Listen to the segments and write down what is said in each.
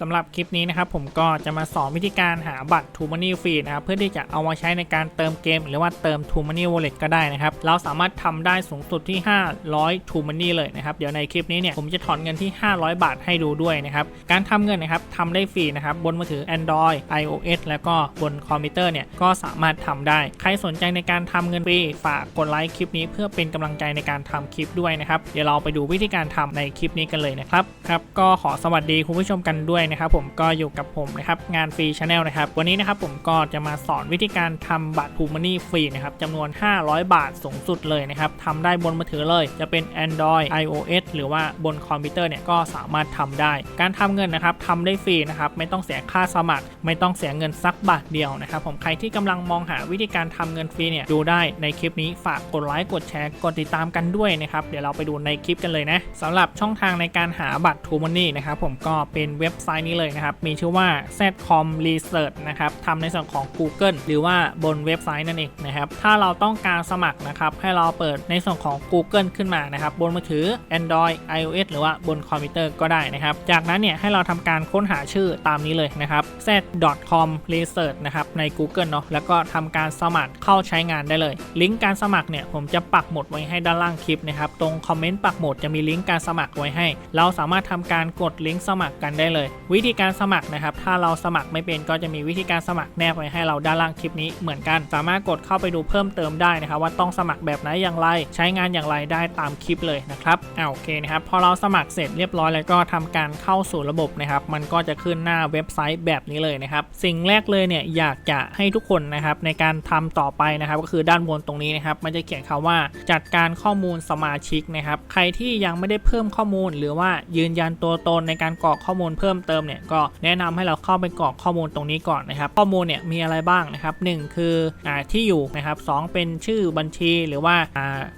สำหรับคลิปนี้นะครับผมก็จะมาสอนวิธีการหาบัตร t ูม Money ฟรีนะครับเพื่อที่จะเอามาใช้ในการเติมเกม หรือว่าเติม t ูม Money Wallet ก็ได้นะครับ เราสามารถทำได้สูงสุดที่ 500 t ูม Money เลยนะครับ เดี๋ยวในคลิปนี้เนี่ยผมจะถอนเงินที่ 500 บาทให้ดูด้วยนะครับ การทำเงินนะครับทำได้ฟรีนะครับบนมือถือ Android iOS แล้วก็บนคอมพิวเตอร์เนี่ยก็สามารถทำได้ ใครสนใจในการทำเงินฟรีฝากกดไลค์คลิปนี้เพื่อเป็นกำลังใจในการทำคลิปด้วยนะครับเดี๋ยวเราไปดูวิธีการทำในคลิปนี้กันเลยนะครับครับก็ขอสวัสดีคุณผู้ชมกันด้วยนะครับผมก็อยู่กับผมนะครับงานฟรีชาแนลนะครับวันนี้นะครับผมก็จะมาสอนวิธีการทำบัตรทูมันนี่ฟรีนะครับจำนวน 500 บาทสูงสุดเลยนะครับทำได้บนมือถือเลย จะเป็น Android iOS หรือว่าบนคอมพิวเตอร์เนี่ยก็สามารถทำได้ การทำเงินนะครับทำได้ฟรีนะครับไม่ต้องเสียค่าสมัคร ไม่ต้องเสียเงินสักบาทเดียวนะครับผมใครที่กำลังมองหาวิธีการทำเงินฟรีเนี่ยดูได้ในคลิปนี้ฝากกดไลค์กดแชร์กดติดตามกันด้วยนะครับเดี๋ยวเราไปดูในคลิปกันเลยนะสำหรับช่องทางในการหาบัตร t ูมันนี่นะครับผมก็เป็นเว็บไซต์นี้เลยนะครับ มีชื่อว่า zcom research นะครับทำในส่วนของ Google หรือว่าบนเว็บไซต์นั่นเองนะครับ ถ้าเราต้องการสมัครนะครับให้เราเปิดในส่วนของ Google ขึ้นมานะครับ บนมือถือ Android iOS หรือว่าบนคอมพิวเตอร์ก็ได้นะครับ จากนั้นเนี่ยให้เราทำการค้นหาชื่อตามนี้เลยนะครับ z.com research นะครับใน Google เนาะแล้วก็ทำการสมัครเข้าใช้งานได้เลย ลิงก์การสมัครเนี่ยผมจะปักหมุดไว้ให้ด้านล่างคลิปนะครับตรงคอมเมนต์ปักหมุดจะมีลิงก์การสมัครไว้ให้ เราสามารถทำการกดลิงก์สมัครกันได้เลยวิธีการสมัครนะครับ ถ้าเราสมัครไม่เป็นก็จะมีวิธีการสมัครแนบไว้ให้เราด้านล่างคลิปนี้เหมือนกัน สามารถกดเข้าไปดูเพิ่มเติมได้นะครับ ว่าต้องสมัครแบบไหนอย่างไร ใช้งานอย่างไรได้ตามคลิปเลยนะครับอ่าโอเคนะครับพอเราสมัครเสร็จเรียบร้อยแล้วก็ทำการเข้าสู่ระบบนะครับ มันก็จะขึ้นหน้าเว็บไซต์แบบนี้เลยนะครับ สิ่งแรกเลยเนี่ยอยากจะให้ทุกคนนะครับในการทำต่อไปนะครับ ก็คือด้านบนตรงนี้นะครับ มันจะเขียนคำว่าจัดการข้อมูลสมาชิกนะครับ ใครที่ยังไม่ได้เพิ่มข้อมูล หรือว่ายืนยันตัวตนในการกรอกข้อมูลเพิ่มเติมเนี่ยก็แนะนำให้เราเข้าไปกรอกข้อมูลตรงนี้ก่อนนะครับข้อมูลเนี่ยมีอะไรบ้างนะครับหนึ่งคืออที่อยู่นะครับสองเป็นชื่อบัญชีหรือว่า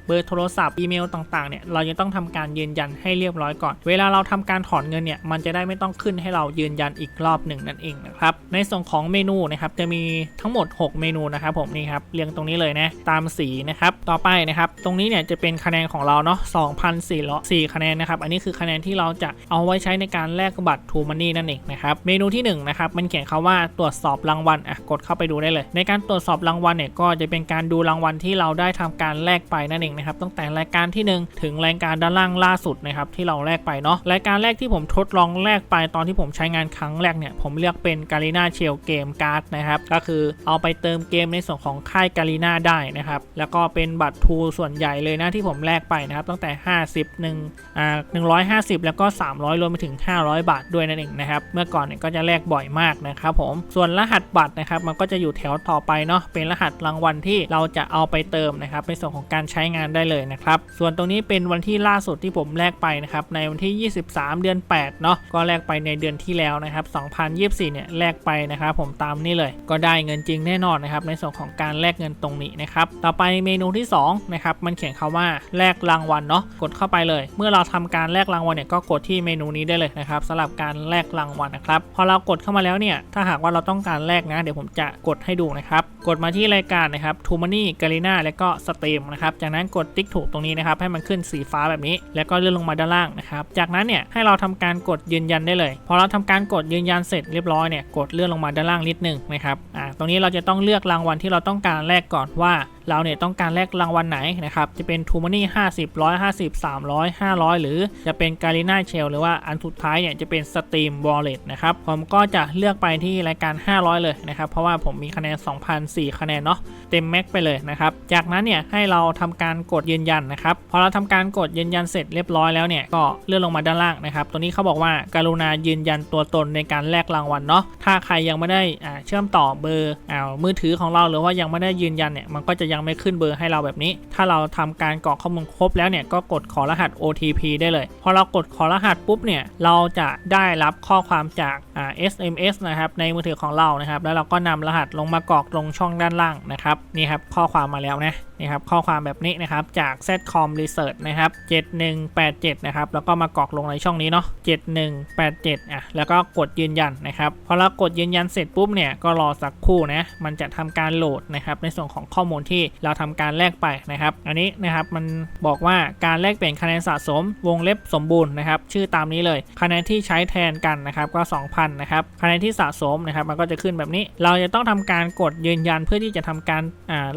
เบอร์โทรศัพท์อีเมลต่างๆเนี่ยเราจะต้องทำการยืนยันให้เรียบร้อยก่อน เวลาเราทำการถอนเงินเนี่ยมันจะได้ไม่ต้องขึ้นให้เรายืนยันอีกรอบหนึ่งนั่นเองนะครับในส่วนของเมนูนะครับจะมีทั้งหมด 6 เมนูนะครับผมนี่ครับเรียงตรงนี้เลยนะตามสีนะครับต่อไปนะครับตรงนี้เนี่ยจะเป็นคะแนนของเราเนาะ2,404คะแนนนะครับอันนี้คือคะแนนที่เราจะเอาไว้ใช้ในการแลกบัตร True Money นั่เองนะครับเมนูที่1นะครับมันเขียนคาว่าตรวจสอบรางวัลอะกดเข้าไปดูได้เลย ในการตรวจสอบรางวัลเนี่ยก็จะเป็นการดูรางวัลที่เราได้ทำการแลกไปนั่นเองนะครับตั้งแต่รายการที่ 1 ถึงรายการด้านล่างล่าสุดนะครับที่เราแลกไปเนาะรายการแรกที่ผมทดลองแลกไปตอนที่ผมใช้งานครั้งแรกเนี่ยผมเลือกเป็นการีนาเชลเกมการ์ดนะครับก็คือเอาไปเติมเกมในส่วนของค่ายการีนาได้นะครับแล้วก็เป็นบัตรทูส่วนใหญ่เลยนะที่ผมแลกไปนะครับตั้งแต่ 50 1อ่า150 แล้วก็ 300 รวมไปถึง 500 บาทด้วยนั่นเองนะครับเมื่อก่อนเนี่ยก็จะแลกบ่อยมากนะครับผมส่วนรหัสบัตรนะครับมันก็จะอยู่แถวต่อไปเนาะเป็นรหัสรางวัลที่เราจะเอาไปเติมนะครับในส่วนของการใช้งานได้เลยนะครับส่วนตรงนี้เป็นวันที่ล่าสุดที่ผมแลกไปนะครับในวันที่ 23 เดือน 8 เนาะก็แลกไปในเดือนที่แล้วนะครับ 2024 เนี่ยแลกไปนะครับผมตามนี่เลย ก็ได้เงินจริงแน่นอนนะครับในส่วนของการแลกเงินตรงนี้นะครับต่อไปเมนูที่2นะครับมันเขียนคาว่าแลกรางวัลเนาะกดเข้าไปเลย เมื่อเราทำการแลกรางวัลเนี่ยก็กดที่เมนูนี้ได้เลยนะครับสำหรับการแลกรางวัลนะครับ พอเรากดเข้ามาแล้วเนี่ย ถ้าหากว่าเราต้องการแลกนะ เดี๋ยวผมจะกดให้ดูนะครับ กดมาที่รายการนะครับทูมานี่กาลิน่าแล้วก็สตมนะครับ จากนั้นกดติ๊กถูกตรงนี้นะครับ ให้มันขึ้นสีฟ้าแบบนี้ แล้วก็เลื่อนลงมาด้านล่างนะครับ จากนั้นเนี่ยให้เราทำการกดยืนยันได้เลย พอเราทำการกดยืนยันเสร็จเรียบร้อยเนี่ย กดเลื่อนลงมาด้านล่างนิดหนึงนะครับ อ่า ตรงนี้เราจะต้องเลือกรางวัลที่เราต้องการแลกก่อนว่าเราเนี่ยต้องการแลกรางวัลไหนนะครับ จะเป็นทูมานี่ห้าสิบร้อยห้าสิบสามร้อยห้าร้อยหรือจะเป็นการีน่าเชลหรือว่าอันสุดท้ายเนี่ยจะเป็นสตรีมวอลเล็ตนะครับผมก็จะเลือกไปที่รายการ 500 เลยนะครับ เพราะว่าผมมีคะแนน2,004คะแนนเนาะเต็มแม็กไปเลยนะครับ จากนั้นเนี่ยให้เราทำการกดยืนยันนะครับพอเราทำการกดยืนยันเสร็จเรียบร้อยแล้วเนี่ยก็เลื่อนลงมาด้านล่างนะครับ ตัวนี้เขาบอกว่าการุณายืนยันตัวตนในการแลกรางวัลเนาะถ้าใครยังไม่ได้อ่าเชื่อมต่อเบอร์อามือถือของเราหรือว่ายังไม่ได้ยืนยันเนี่ยมันก็จะยังไม่ขึ้นเบอร์ให้เราแบบนี้ ถ้าเราทำการกรอกข้อมูลครบแล้วเนี่ยก็กดขอรหัส OTP ได้เลย พอเรากดขอรหัสปุ๊บเนี่ยเราจะได้รับข้อความจากอ่า SMS นะครับในมือถือของเรานะครับ แล้วเราก็นำรหัสลงมากรอกลงช่องด้านล่างนะครับนี่ครับข้อความมาแล้วนะนี่ครับข้อความแบบนี้นะครับจาก Zcom Research นะครับ7187นะครับแล้วก็มากรอกลงในช่องนี้เนาะ7187อะแล้วก็กดยืนยันนะครับพอเรากดยืนยันเสร็จปุ๊บเนี่ยก็รอสักครู่นะมันจะทำการโหลดนะครับในส่วนของข้อมูลที่เราทำการแลกไปนะครับอันนี้นะครับมันบอกว่าการแลกเปลี่ยนคะแนนสะสมวงเล็บสมบูรณ์นะครับชื่อตามนี้เลยคะแนนที่ใช้แทนกันนะครับก็ 2,000นะครับคะแนนที่สะสมนะครับมันก็จะขึ้นแบบนี้ เราจะต้องทำการกดยืนยันเพื่อที่จะทำการ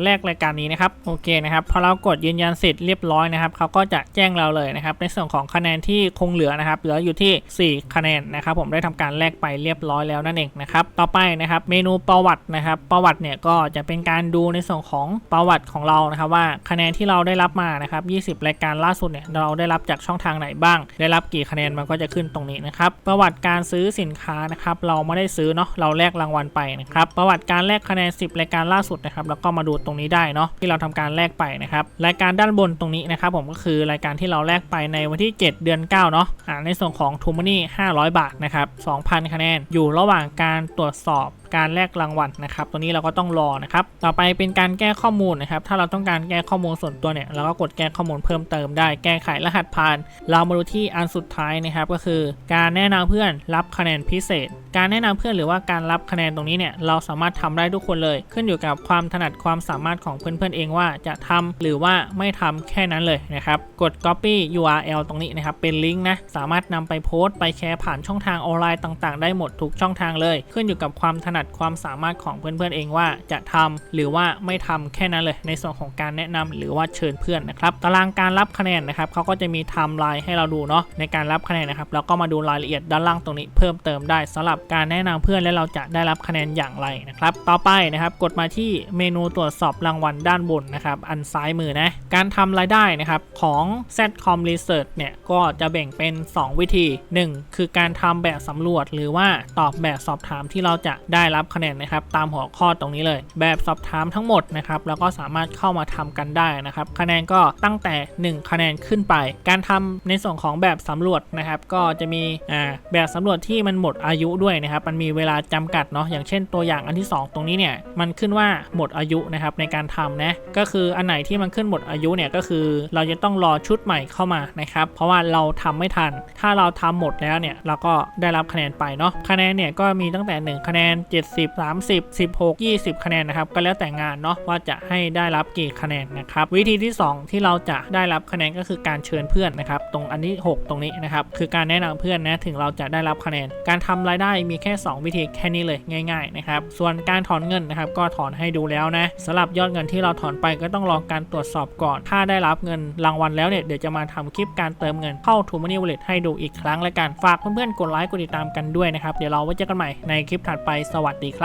แลกรายการนี้นะครับโอเคนะครับพอเรากดยืนยันเสร็จเรียบร้อยนะครับเขาก็จะแจ้งเราเลยนะครับในส่วนของคะแนนที่คงเหลือนะครับเหลืออยู่ที่ 4 คะแนนนะครับผมได้ทำการแลกไปเรียบร้อยแล้วนั่นเองนะครับต่อไปนะครับเมนูประวัตินะครับประวัติเนี่ยก็จะเป็นการดูในส่วนของปประวัติของเรานะครับว่าคะแนนที่เราได้รับมานะครับ 20 รายการล่าสุดเนี่ยเราได้รับจากช่องทางไหนบ้าง ได้รับกี่คะแนนมันก็จะขึ้นตรงนี้นะครับ ประวัติการซื้อสินค้านะครับเราไม่ได้ซื้อเนาะเราแลกรางวัลไปนะครับประวัติการแลกคะแนน 10 รายการล่าสุดนะครับแล้วก็มาดูตรงนี้ได้เนาะที่เราทำการแลกไปนะครับรายการด้านบนตรงนี้นะครับผมก็คือรายการที่เราแลกไปในวันที่ 7 เดือน 9 เนาะอ่าในส่วนของทูมานี่500 บาทนะครับ2,000 คะแนนอยู่ระหว่างการตรวจสอบการแลกรางวัลนะครับตัวนี้เราก็ต้องรอนะครับ ต่อไปเป็นการแก้ข้อมูลนะครับ ถ้าเราต้องการแก้ข้อมูลส่วนตัวเนี่ยเราก็กดแก้ข้อมูลเพิ่มเติมได้ แก้ไขรหัสผ่าน เรามาดูที่อันสุดท้ายนะครับก็คือ การแนะนำเพื่อนรับคะแนนพิเศษ การแนะนำเพื่อนหรือว่าการรับคะแนนตรงนี้เนี่ยเราสามารถทำได้ทุกคนเลย ขึ้นอยู่กับความถนัดความสามารถของเพื่อนๆเองว่าจะทำหรือว่าไม่ทำแค่นั้นเลยนะครับกด copy URL ตรงนี้นะครับเป็นลิงก์นะสามารถนำไปโพสต์ไปแชร์ผ่านช่องทางออนไลน์ต่าง ๆ ได้หมดทุกช่องทางเลย ขึ้นอยู่กับความถนัดนัดความสามารถของเพื่อนๆเองว่าจะทำหรือว่าไม่ทำแค่นั้นเลย ในส่วนของการแนะนำหรือว่าเชิญเพื่อนนะครับตารางการรับคะแนนนะครับเขาก็จะมีไทม์ไลน์ให้เราดูเนาะในการรับคะแนนนะครับแล้วก็มาดูรายละเอียดด้านล่างตรงนี้เพิ่มเติมได้สำหรับการแนะนำเพื่อนและเราจะได้รับคะแนนอย่างไรนะครับต่อไปนะครับกดมาที่เมนูตรวจสอบรางวัลด้านบนนะครับอันซ้ายมือนะการทำรายได้นะครับของ Zcom Research เนี่ยก็จะแบ่งเป็น 2 วิธี 1 คือการทำแบบสำรวจหรือว่าตอบแบบสอบถามที่เราจะได้รับคะแนนนะครับตามหัวข้อตรงนี้เลย แบบสอบถามทั้งหมดนะครับแล้วก็สามารถเข้ามาทำกันได้นะครับคะแนนก็ตั้งแต่ 1 คะแนนขึ้นไป การทำในส่วนของแบบสำรวจนะครับก็จะมีอ่าแบบสำรวจที่มันหมดอายุด้วยนะครับมันมีเวลาจำกัดเนาะอย่างเช่นตัวอย่างอันที่ 2 ตรงนี้เนี่ยมันขึ้นว่าหมดอายุนะครับในการทำนะก็คืออันไหนที่มันขึ้นหมดอายุเนี่ยก็คือเราจะต้องรอชุดใหม่เข้ามานะครับเพราะว่าเราทำไม่ทัน ถ้าเราทำหมดแล้วเนี่ยเราก็ได้รับคะแนนไปเนาะคะแนนเนี่ยก็มีตั้งแต่ 1 คะแนน70 30 16 20 คะแนนนะครับก็แล้วแต่งานเนาะว่าจะให้ได้รับกี่คะแนนนะครับวิธีที่ 2 ที่เราจะได้รับคะแนนก็คือการเชิญเพื่อนนะครับตรงอันที่6ตรงนี้นะครับคือการแนะนำเพื่อนนะถึงเราจะได้รับคะแนน การทำรายได้มีแค่ 2 วิธีแค่นี้เลยง่ายๆนะครับส่วนการถอนเงินนะครับก็ถอนให้ดูแล้วนะสำหรับยอดเงินที่เราถอนไปก็ต้องรอการตรวจสอบก่อน ถ้าได้รับเงินรางวัลแล้วเนี่ยเดี๋ยวจะมาทำคลิปการเติมเงินเข้า t ู Money Wallet ให้ดูอีกครั้งแล้วกันฝากเพื่อนๆกดไลค์กดติดตามกันด้วยนะครับเดี๋ยวเราไว้เจอกันใหม่ในคลิปถัดไปสวัสดีครับ